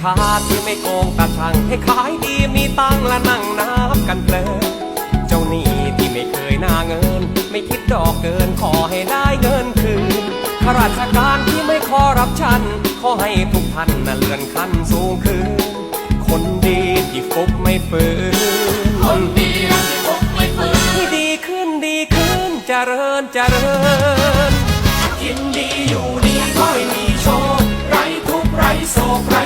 ค้าที่ไม่โกงตาช่างให้ขายดีมีตังและนั่งนับกันเพลินเจ้าหนี้ที่ไม่เคยหน้าเงิน ไม่คิดดอกเกินขอให้ได้เงินคืนข้าราชการที่ไม่คอรับชัน ขอให้ทุกท่านน่นเลื่อนขั้นสูงขึ้นคนดีที่ฟุบไม่ฝืนคนดีที่ฟุบไม่ฝืนที่ดีขึ้นดีขึ้นเจริญเจริญกินดีอยู่ดีคอยมีโชคไรทุกไรโศกไร